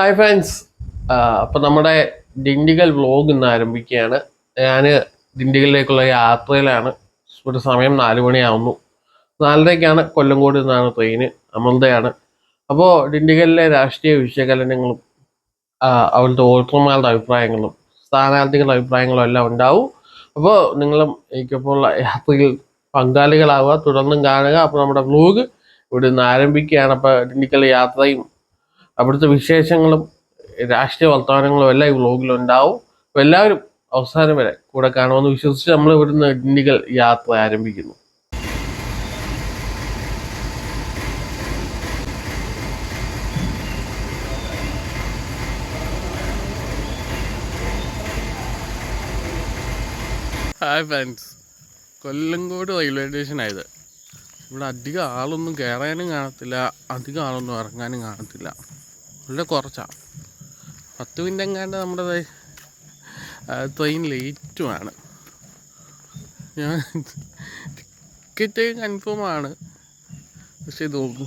Hi friends അപ്പോൾ നമ്മുടെ Dindigul vlog ഇന്ന് ആരംഭിക്കുകയാണ്. ഞാൻ ഡിണ്ടിഗലിലേക്കുള്ള യാത്രയിലാണ്. ഒരു സമയം നാല് മണിയാവുന്നു. നാലരയ്ക്കാണ് കൊല്ലങ്കോട് നിന്നാണ് ട്രെയിന് അമൃതയാണ് അപ്പോൾ ഡിണ്ടിഗലിലെ രാഷ്ട്രീയ വിശകലനങ്ങളും അവിടുത്തെ വോട്ടർമാരുടെ അഭിപ്രായങ്ങളും സ്ഥാനാർത്ഥികളുടെ അഭിപ്രായങ്ങളും എല്ലാം ഉണ്ടാവും. അപ്പോൾ നിങ്ങളും എനിക്കൊപ്പമുള്ള യാത്രയിൽ പങ്കാളികളാവുക തുടർന്നും കാണുക. അപ്പോൾ നമ്മുടെ വ്ലോഗ് ഇവിടെ നിന്ന് ആരംഭിക്കുകയാണ്. അപ്പോൾ ഡിണ്ടിഗൽ യാത്രയും അവിടുത്തെ വിശേഷങ്ങളും രാഷ്ട്രീയ വർത്തമാനങ്ങളും എല്ലാം ഈ വ്ലോഗിൽ ഉണ്ടാവും അപ്പോൾ എല്ലാവരും അവസാനം വരെ കൂടെ കാണുമെന്ന് വിശ്വസിച്ച് നമ്മൾ ഇവിടുന്ന് ഡിണ്ടികൾ യാത്ര ആരംഭിക്കുന്നു. ഹായ് ഫ്രണ്ട്സ് കൊല്ലങ്കോട് റെയിൽവേ സ്റ്റേഷനായത് ഇവിടെ അധികം ആളൊന്നും കയറാനും കാണത്തില്ല അധികം ആളൊന്നും ഇറങ്ങാനും കാണത്തില്ല. വളരെ കുറച്ചാണ് പത്ത് മിനിറ്റ് എങ്ങാണ്ട് നമ്മുടെ ട്രെയിൻ ലേറ്റുമാണ് ഞാൻ ടിക്കറ്റ് കൺഫേം ആണ്. പക്ഷേ നോക്കൂ.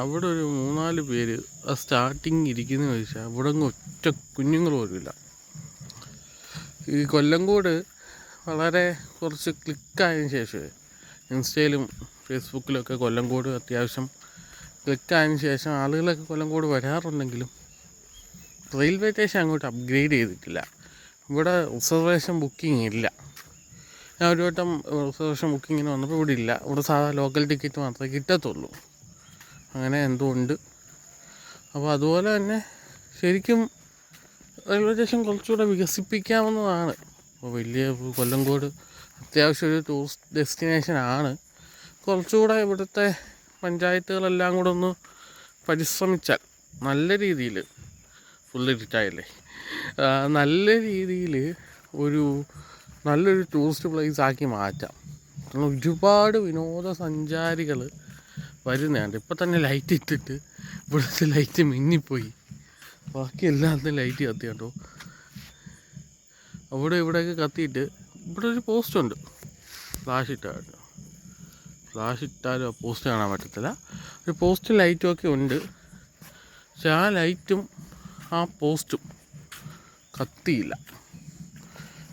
അവിടെ ഒരു മൂന്നാൽ പേര് ആ സ്റ്റാർട്ടിങ് ഇരിക്കുന്ന ചോദിച്ചാൽ അവിടെ ഒറ്റ കുഞ്ഞുങ്ങൾ പോലുമില്ല. ഈ കൊല്ലംകോട് വളരെ കുറച്ച് ക്ലിക്കായതിനു ശേഷമേ ഇൻസ്റ്റയിലും ഫേസ്ബുക്കിലൊക്കെ കൊല്ലംകോട് അത്യാവശ്യം ക്ലിക്കായതിനു ശേഷം ആളുകളൊക്കെ കൊല്ലം കൂടി വരാറുണ്ടെങ്കിലും റെയിൽവേ സ്റ്റേഷൻ അങ്ങോട്ട് അപ്ഗ്രേഡ് ചെയ്തിട്ടില്ല. ഇവിടെ റിസർവേഷൻ ബുക്കിംഗ് ഇല്ല. ഞാൻ ഒരു വട്ടം റിസർവേഷൻ ബുക്കിങ്ങിന് വന്നപ്പോൾ ഇവിടെ ഇല്ല. ഇവിടെ സാധാ ലോക്കൽ ടിക്കറ്റ് മാത്രമേ കിട്ടത്തുള്ളൂ. അങ്ങനെ എന്തോ ഉണ്ട്. അപ്പോൾ അതുപോലെ തന്നെ ശരിക്കും റെയിൽവേ സ്റ്റേഷൻ കുറച്ചുകൂടെ വികസിപ്പിക്കാവുന്നതാണ്. അപ്പോൾ വലിയ കൊല്ലംകോട് അത്യാവശ്യം ഒരു ടൂറിസ്റ്റ് ഡെസ്റ്റിനേഷൻ ആണ്. കുറച്ചുകൂടെ ഇവിടുത്തെ പഞ്ചായത്തുകളെല്ലാം കൂടെ ഒന്ന് പരിശ്രമിച്ചാൽ നല്ല രീതിയിൽ ഫുള്ള് ഇരുട്ടായില്ലേ നല്ല രീതിയിൽ ഒരു നല്ലൊരു ടൂറിസ്റ്റ് പ്ലേസ് ആക്കി മാറ്റാം. കാരണം ഒരുപാട് വിനോദസഞ്ചാരികൾ വരുന്നതാണ്. ഇപ്പം തന്നെ ലൈറ്റ് ഇട്ടിട്ട് ഇവിടുത്തെ ലൈറ്റ് മിന്നിപ്പോയി. ബാക്കി എല്ലാത്തിനും ലൈറ്റ് കത്തി കേട്ടോ അവിടെ ഇവിടെയൊക്കെ കത്തിയിട്ട് ഇവിടെ ഒരു പോസ്റ്റുണ്ട് ഫ്ലാഷ് ഇട്ടാൽ ഫ്ലാഷ് ഇട്ടാലും പോസ്റ്റ് കാണാൻ പറ്റത്തില്ല. ഒരു പോസ്റ്റ് ലൈറ്റും ഒക്കെ ഉണ്ട്. പക്ഷെ ആ ലൈറ്റും ആ പോസ്റ്റും കത്തിയില്ല.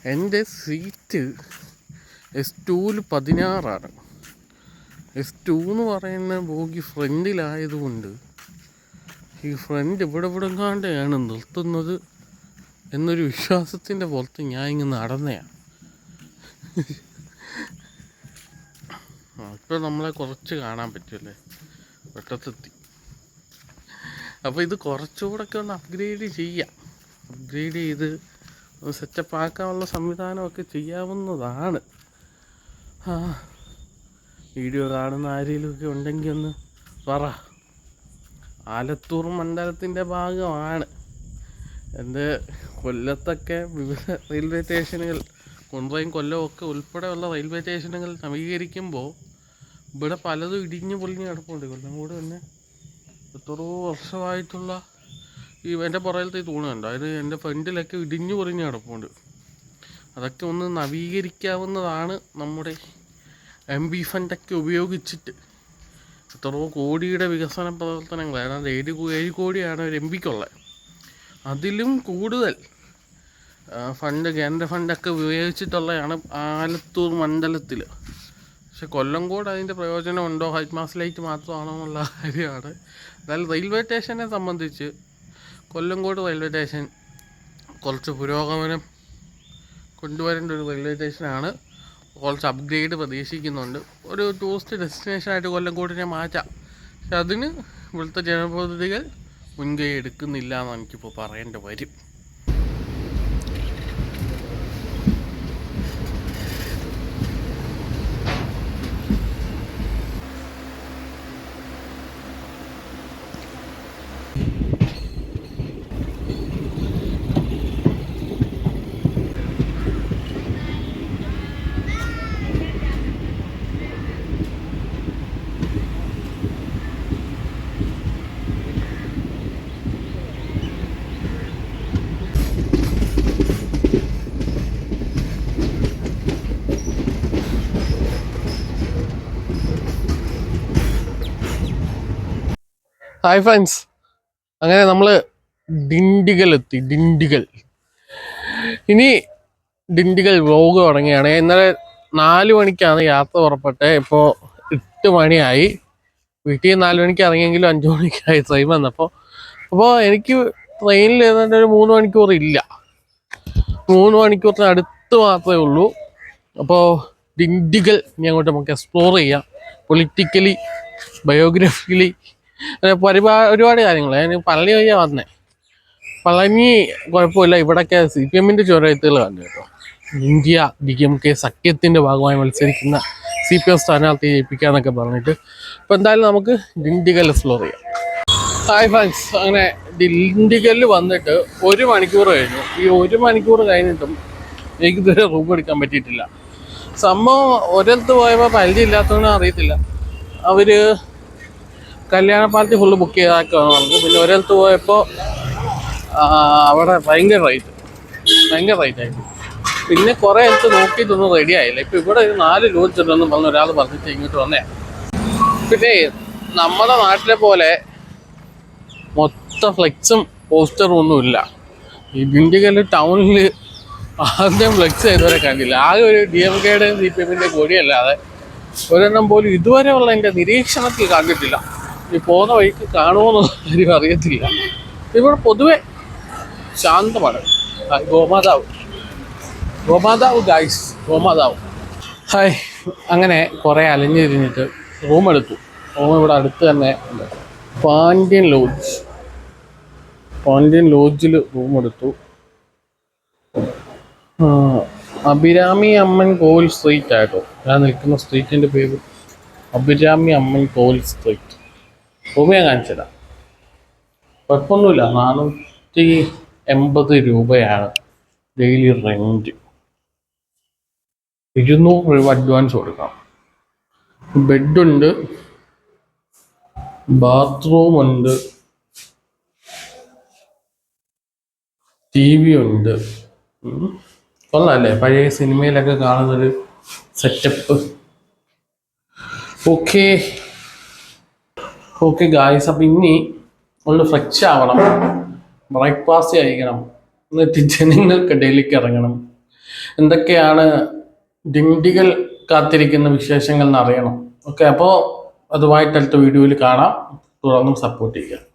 എന്റെ സീറ്റ് എസ് ടൂവിൽ പതിനാറാണ്. എസ് ടു എന്ന് പറയുന്ന ബോഗി ഫ്രണ്ടിലായതുകൊണ്ട് ഈ ഫ്രണ്ട് ഇവിടെ ഇവിടെ കാണ്ടാണ് നിർത്തുന്നത് എന്നൊരു വിശ്വാസത്തിന്റെ പുറത്ത് ഞാൻ ഇങ്ങ് നടന്നയാണ് ഇപ്പോൾ നമ്മളെ കുറച്ച് കാണാൻ പറ്റുമല്ലേ വെട്ടത്തെത്തി. അപ്പോൾ ഇത് കുറച്ചുകൂടെ ഒക്കെ ഒന്ന് അപ്ഗ്രേഡ് ചെയ്യാം. അപ്ഗ്രേഡ് ചെയ്ത് സെറ്റപ്പ് ആക്കാനുള്ള സംവിധാനമൊക്കെ ചെയ്യാവുന്നതാണ്. ആ വീഡിയോ കാണുന്ന ആരെങ്കിലുമൊക്കെ ഉണ്ടെങ്കിൽ ഒന്ന് പറ. ആലത്തൂർ മണ്ഡലത്തിന്റെ ഭാഗമാണ്. എന്റെ കൊല്ലത്തൊക്കെ വിവിധ റെയിൽവേ സ്റ്റേഷനുകൾ കൊണ്ടുപോയും കൊല്ലവും ഒക്കെ ഉൾപ്പെടെയുള്ള റെയിൽവേ സ്റ്റേഷനുകൾ നവീകരിക്കുമ്പോൾ ഇവിടെ പലതും ഇടിഞ്ഞു പൊളിഞ്ഞ് കിടപ്പുണ്ട്. കൊല്ലം കൂടെ തന്നെ എത്രയോ വർഷമായിട്ടുള്ള ഈ എന്റെ പുറകിലത്തെ തൂണ് കണ്ട? അത് എന്റെ ഫ്രണ്ടിലൊക്കെ ഇടിഞ്ഞു പൊളിഞ്ഞ് കിടപ്പുണ്ട്. അതൊക്കെ ഒന്ന് നവീകരിക്കാവുന്നതാണ് നമ്മുടെ എം ബി ഫണ്ടൊക്കെ ഉപയോഗിച്ചിട്ട്. എത്രയോ കോടിയുടെ വികസന പ്രവർത്തനങ്ങൾ ഏതാണ്ട് ഏഴ് ഏഴ് കോടിയാണ് ഒരു എം പിക്കുള്ളത് അതിലും കൂടുതൽ ഫണ്ട് കേന്ദ്ര ഫണ്ടൊക്കെ ഉപയോഗിച്ചിട്ടുള്ളതാണ് ആലത്തൂർ മണ്ഡലത്തിൽ പക്ഷെ കൊല്ലം കൊല്ലംകോട് അതിന്റെ പ്രയോജനം ഉണ്ടോ? ഹൈറ്റ് മാസ് ലൈറ്റ് മാത്രമാണോ എന്നുള്ള കാര്യമാണ്. എന്നാൽ റെയിൽവേ സ്റ്റേഷനെ സംബന്ധിച്ച് കൊല്ലംകോട് റെയിൽവേ സ്റ്റേഷൻ കുറച്ച് പുരോഗമനം കൊണ്ടുവരേണ്ട ഒരു റെയിൽവേ സ്റ്റേഷനാണ്. കുറച്ച് അപ്ഗ്രേഡ് പ്രതീക്ഷിക്കുന്നുണ്ട്. ഒരു ടൂറിസ്റ്റ് ഡെസ്റ്റിനേഷനായിട്ട് കൊല്ലംകോടിനെ മാറ്റാം. പക്ഷെ അതിന് ഇവിടുത്തെ ജനപ്രതിനിധികൾ മുൻകൈ എടുക്കുന്നില്ല എന്ന് എനിക്കിപ്പോൾ പറയേണ്ടി വരും. ഹായ് ഫ്രണ്ട്സ് അങ്ങനെ നമ്മൾ ഡിണ്ടിഗൽ എത്തി. ഡിണ്ടിഗൽ. ഇനി ഡിണ്ടിഗൽ വ്ലോഗ് തുടങ്ങിയാണ്. ഇന്നലെ നാല് മണിക്കാണ് യാത്ര പുറപ്പെട്ടെ. ഇപ്പോൾ എട്ട് മണിയായി. വീട്ടിൽ നാല് മണിക്ക് ഇറങ്ങിയെങ്കിലും അഞ്ചു മണിക്കായി ട്രെയിൻ വന്നപ്പോൾ അപ്പോൾ എനിക്ക് ട്രെയിനിൽ ഏതാണ്ട് ഒരു മൂന്ന് മണിക്കൂർ ഇല്ല. മൂന്ന് മണിക്കൂറിന് അടുത്ത് മാത്രമേ ഉള്ളൂ. അപ്പോൾ ഡിണ്ടിഗൽ ഇനി അങ്ങോട്ട് നമുക്ക് എക്സ്പ്ലോർ ചെയ്യാം. പൊളിറ്റിക്കലി ബയോഗ്രഫിക്കലി പരിപാ ഒരുപാട് കാര്യങ്ങൾ ഞാൻ പള്ളി വഴിയാ വന്നേ. പളനി കുഴപ്പമില്ല. ഇവിടൊക്കെ സി പി എമ്മിന്റെ ചുരത്തുകൾ കണ്ടു കേട്ടോ. ഇന്ത്യ ഡി എം കെ സഖ്യത്തിന്റെ ഭാഗമായി മത്സരിക്കുന്ന സി പി എം സ്ഥാനാർത്ഥി ജയിപ്പിക്കാന്നൊക്കെ പറഞ്ഞിട്ട്. അപ്പോൾ എന്തായാലും നമുക്ക് ഡിണ്ടിഗൽ എക്സ്പ്ലോർ ചെയ്യാം. ഹായ് ഫ്രണ്ട്സ് അങ്ങനെ ഡിണ്ടിഗലിൽ വന്നിട്ട് ഒരു മണിക്കൂർ കഴിഞ്ഞു. ഈ ഒരു മണിക്കൂർ കഴിഞ്ഞിട്ടും എനിക്ക് ഇതുവരെ റൂം എടുക്കാൻ പറ്റിയിട്ടില്ല. സംഭവം ഒരിടത്ത് പോയപ്പോൾ പരിചയമില്ലാത്തതുകൊണ്ട് അറിയത്തില്ല. അവർ കല്യാണ പാർട്ടി ഫുള്ള് ബുക്ക് ചെയ്താക്കാന്ന് പറഞ്ഞത് പിന്നെ ഒരിടത്ത് പോയപ്പോൾ അവിടെ ഭയങ്കര റേറ്റ് ഭയങ്കര റേറ്റ് ആയിരുന്നു. പിന്നെ കുറേ അടുത്ത് നോക്കിയിട്ടൊന്നും റെഡി ആയില്ല. ഇപ്പം ഇവിടെ ഒരു നാല് ലോഡ്ജ് ഉണ്ടെന്ന് പറഞ്ഞ ഒരാൾ പറഞ്ഞിട്ട് ഇങ്ങോട്ട് വന്നേ. പിന്നെ നമ്മുടെ നാട്ടിലെ പോലെ മൊത്തം ഫ്ലെക്സും പോസ്റ്ററും ഒന്നുമില്ല. ദിണ്ടിഗൽ ടൗണിൽ ആദ്യം ഫ്ലെക്സ് ഇതുവരെ കണ്ടില്ല. ആകെ ഒരു ഡി എം കെയുടെയും സി പി എമ്മിന്റെ കൊടിയല്ലാതെ. ഒരെണ്ണം പോലും ഇതുവരെ ഉള്ള എന്റെ നിരീക്ഷണത്തിൽ കണ്ടിട്ടില്ല. ഈ പോകുന്ന വഴിക്ക് കാണുമോന്ന് കാര്യം അറിയത്തില്ല. ഇവിടെ പൊതുവെ ശാന്തമാണ്. ഗോമാതാവ്. ഗോമാതാവ് ഗൈസ് ഗോമാതാവ്. ഹായ്. അങ്ങനെ കുറേ അലഞ്ഞു തിരിഞ്ഞിട്ട് റൂം എടുത്തു. റൂം ഇവിടെ അടുത്ത് തന്നെ ഉണ്ട്. പാണ്ഡ്യൻ ലോഡ്ജ് പാണ്ഡ്യൻ ലോഡ്ജിൽ റൂം എടുത്തു. അഭിരാമി അമ്മൻ കോവിൽ സ്ട്രീറ്റ് ആട്ടോ ഞാൻ നിൽക്കുന്ന സ്ട്രീറ്റിന്റെ പേര് അഭിരാമി അമ്മൻ കോവിൽ സ്ട്രീറ്റ് റൂം ഞാൻ കുഴപ്പമൊന്നുമില്ല. നാനൂറ്റി എൺപത് രൂപയാണ് ഡെയിലി റെന്റ് ഇരുന്നൂറ് രൂപ അഡ്വാൻസ് കൊടുക്കാം. ബെഡുണ്ട് ബാത്റൂം ഉണ്ട്. ടി വി ഉണ്ട്. കൊള്ളാല്ലേ? പഴയ സിനിമയിലൊക്കെ കാണുന്നൊരു സെറ്റപ്പ് ഓക്കെ ഓക്കെ ഗായ്സ് അപ്പം ഇനി ഒന്ന് ഫ്രഷ് ആവണം. ബ്രേക്ക്ഫാസ്റ്റ് കഴിക്കണം. എന്നിട്ട് ജനങ്ങൾക്കിടയിലേക്ക് ഇറങ്ങണം. എന്തൊക്കെയാണ് ഡിണ്ടികൾ കാത്തിരിക്കുന്ന വിശേഷങ്ങൾ എന്നറിയണം ഓക്കെ അപ്പോൾ അതുമായിട്ട് അടുത്ത വീഡിയോയിൽ കാണാം. തുടർന്നും സപ്പോർട്ട് ചെയ്യുക.